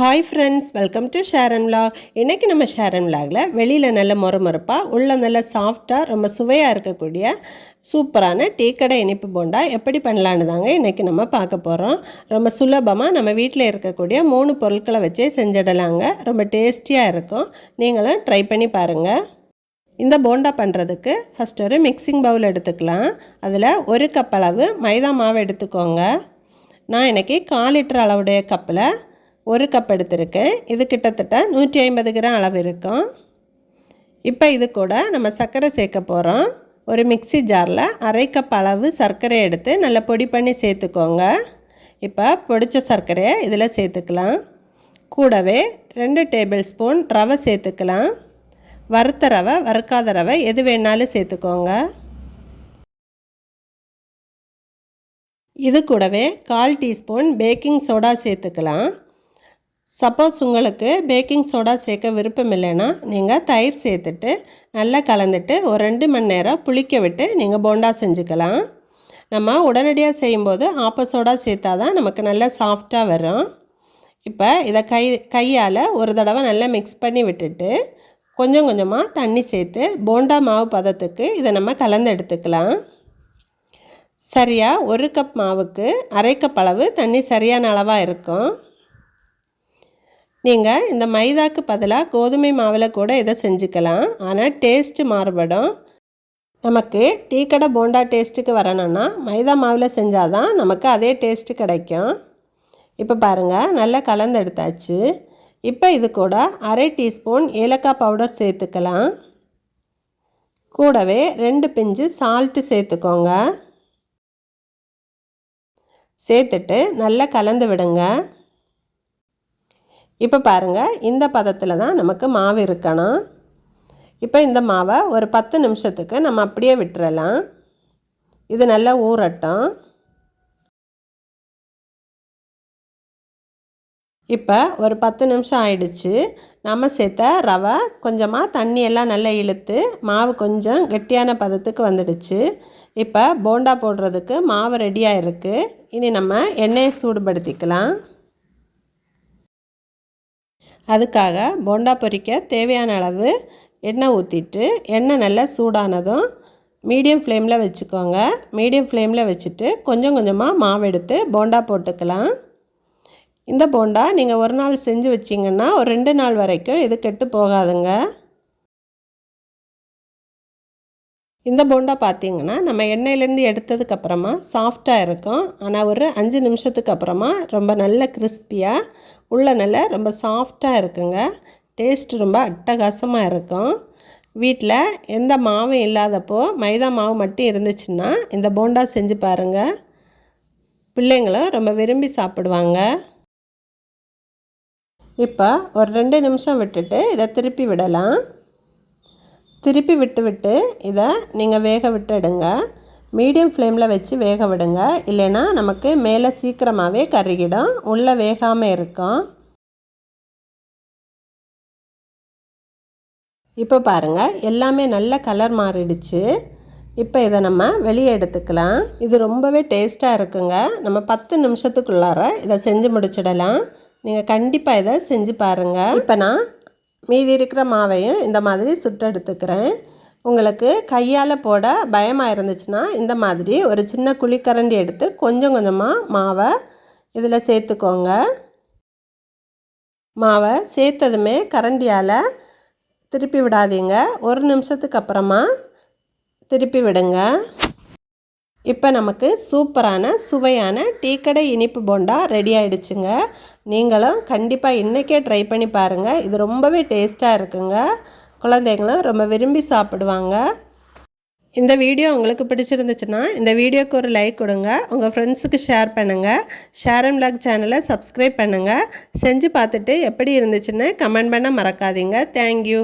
Hi friends welcome to Sharon vlog இன்றைக்கி நம்ம ஷேரன் விலாகில் வெளியில் நல்ல முறமுறப்பாக உள்ள நல்ல சாஃப்டாக ரொம்ப சுவையாக இருக்கக்கூடிய சூப்பரான டீ கடை இனிப்பு போண்டா எப்படி பண்ணலான்னு தாங்க இன்றைக்கி நம்ம பார்க்க போகிறோம் ரொம்ப சுலபமாக நம்ம வீட்டில் இருக்கக்கூடிய மூணு பொருட்களை வச்சே செஞ்சிடலாங்க. ரொம்ப டேஸ்டியாக இருக்கும். நீங்களும் ட்ரை பண்ணி பாருங்கள் இந்த போண்டா பண்ணுறதுக்கு ஃபஸ்ட் ஒரு மிக்சிங் பவுல் எடுத்துக்கலாம். அதில் ஒரு கப் அளவு மைதா மாவு எடுத்துக்கோங்க. நான் இன்றைக்கி கால் லிட்டர் அளவுடைய கப்பில் ஒரு கப் எடுத்திருக்கேன். இது கிட்டத்தட்ட நூற்றி ஐம்பது கிராம் அளவு இருக்கும். இப்போ இது கூட நம்ம சர்க்கரை சேர்க்க போகிறோம் ஒரு மிக்சி ஜாரில் அரை கப் அளவு சர்க்கரை எடுத்து நல்லா பொடி பண்ணி சேர்த்துக்கோங்க. இப்போ பொடிச்ச சர்க்கரையை இதில் சேர்த்துக்கலாம். கூடவே ரெண்டு டேபிள் ஸ்பூன் ரவை சேர்த்துக்கலாம். வறுத்த ரவை வறுக்காத ரவை எது வேணாலும் சேர்த்துக்கோங்க. இது கூடவே கால் டீஸ்பூன் பேக்கிங் சோடா சேர்த்துக்கலாம். சப்போஸ் உங்களுக்கு பேக்கிங் சோடா சேர்க்க விருப்பம் இல்லைன்னா நீங்கள் தயிர் சேர்த்துட்டு நல்லா கலந்துட்டு ஒரு ரெண்டு மணி நேரம் புளிக்க விட்டு நீங்கள் போண்டா செஞ்சுக்கலாம். நம்ம உடனடியாக செய்யும்போது ஆப்ப சோடா சேர்த்தா தான் நமக்கு நல்லா சாஃப்டாக வரும். இப்போ இதை கை கையால் ஒரு தடவை நல்லா மிக்ஸ் பண்ணி விட்டுட்டு கொஞ்சம் கொஞ்சமாக தண்ணி சேர்த்து போண்டா மாவு பதத்துக்கு இதை நம்ம கலந்து எடுத்துக்கலாம். சரியாக ஒரு கப் மாவுக்கு அரை கப் அளவு தண்ணி சரியான அளவாக இருக்கும். நீங்கள் இந்த மைதாக்கு பதிலாக கோதுமை மாவில் கூட இதை செஞ்சுக்கலாம். ஆனால் டேஸ்ட்டு மாறுபடும். நமக்கு டீ கடை போண்டா டேஸ்ட்டுக்கு வரணும்னா மைதா மாவில் செஞ்சால் தான் நமக்கு அதே டேஸ்ட்டு கிடைக்கும். இப்போ பாருங்கள் நல்லா கலந்து எடுத்தாச்சு இப்போ இது கூட அரை டீஸ்பூன் ஏலக்காய் பவுடர் சேர்த்துக்கலாம். கூடவே ரெண்டு பிஞ்சு சால்ட்டு சேர்த்துக்கோங்க. சேர்த்துட்டு நல்லா கலந்து விடுங்க. இப்போ பாருங்கள் இந்த பதத்தில் தான் நமக்கு மாவு இருக்கணும். இப்போ இந்த மாவை ஒரு பத்து நிமிஷத்துக்கு நம்ம அப்படியே விட்டுறலாம். இது நல்லா ஊறட்டும். இப்போ ஒரு பத்து நிமிஷம் ஆயிடுச்சு. நம்ம சேர்த்த ரவை கொஞ்சமாக தண்ணியெல்லாம் நல்லா இழுத்து மாவு கொஞ்சம் கெட்டியான பதத்துக்கு வந்துடுச்சு. இப்போ போண்டா போடுறதுக்கு மாவு ரெடியாக இருக்குது இனி நம்ம எண்ணெயை சூடுபடுத்திக்கலாம். அதுக்காக போண்டா பொரிக்க தேவையான அளவு எண்ணெய் ஊற்றிட்டு எண்ணெய் நல்லா சூடானதும் மீடியம் ஃப்ளேமில் வச்சுக்கோங்க. மீடியம் ஃப்ளேமில் வச்சுட்டு கொஞ்சம் கொஞ்சமாக மாவு எடுத்து போண்டா போட்டுக்கலாம். இந்த போண்டா நீங்கள் ஒரு நாள் செஞ்சு வச்சிங்கன்னா ஒரு ரெண்டு நாள் வரைக்கும் இது கெட்டு போகாதுங்க. இந்த போண்டா பார்த்திங்கன்னா நம்ம எண்ணெயிலேருந்து எடுத்ததுக்கப்புறமா சாஃப்டாக இருக்கும். ஆனால் ஒரு அஞ்சு நிமிஷத்துக்கு அப்புறமா ரொம்ப நல்ல கிறிஸ்பியாக உள்ள நல்ல ரொம்ப சாஃப்டாக இருக்குங்க. டேஸ்ட் ரொம்ப அட்டகாசமாக இருக்கும். வீட்டில் எந்த மாவும் இல்லாதப்போ மைதா மாவு மட்டும் இருந்துச்சுன்னா இந்த போண்டா செஞ்சு பாருங்கள் பிள்ளைங்களும் ரொம்ப விரும்பி சாப்பிடுவாங்க. இப்போ ஒரு ரெண்டு நிமிஷம் விட்டுட்டு இதை திருப்பி விடலாம். திருப்பி விட்டு விட்டு இதை நீங்கள் வேக விட்டுடுங்க மீடியம் ஃப்ளேமில் வச்சு வேக விடுங்க. இல்லைன்னா நமக்கு மேலே சீக்கிரமாகவே கருகிடும். உள்ளே வேகாமல் இருக்கும். இப்போ பாருங்கள் எல்லாமே நல்ல கலர் மாறிடுச்சு. இப்போ இதை நம்ம வெளியே எடுத்துக்கலாம். இது ரொம்பவே டேஸ்ட்டாக இருக்குங்க. நம்ம பத்து நிமிஷத்துக்குள்ளார இதை செஞ்சு முடிச்சிடலாம். நீங்கள் கண்டிப்பாக இதை செஞ்சு பாருங்கள் இப்போ நான் மீதி இருக்கிற மாவையும் இந்த மாதிரி சுட்டெடுத்துக்கிறேன் உங்களுக்கு கையால் போட பயமாக இருந்துச்சுன்னா இந்த மாதிரி ஒரு சின்ன குழிக்கரண்டி எடுத்து கொஞ்சம் கொஞ்சமாக மாவை இதில் சேர்த்துக்கோங்க. மாவை சேர்த்ததுமே கரண்டியால் திருப்பி விடாதீங்க. ஒரு நிமிஷத்துக்கு அப்புறமா திருப்பி விடுங்க. இப்போ நமக்கு சூப்பரான சுவையான டீக்கடை இனிப்பு போண்டா ரெடி ஆகிடுச்சுங்க நீங்களும் கண்டிப்பாக இன்றைக்கே ட்ரை பண்ணி பாருங்கள் இது ரொம்பவே டேஸ்ட்டாக இருக்குங்க. குழந்தைங்களும் ரொம்ப விரும்பி சாப்பிடுவாங்க. இந்த வீடியோ உங்களுக்கு பிடிச்சிருந்துச்சுன்னா இந்த வீடியோக்கு ஒரு லைக் கொடுங்க. உங்கள் ஃப்ரெண்ட்ஸுக்கு ஷேர் பண்ணுங்கள் ஷேர் அண்ட் பிளாக் சேனலை சப்ஸ்கிரைப் பண்ணுங்கள் செஞ்சு பார்த்துட்டு எப்படி இருந்துச்சுன்னு கமெண்ட் பண்ண மறக்காதீங்க. தேங்க்யூ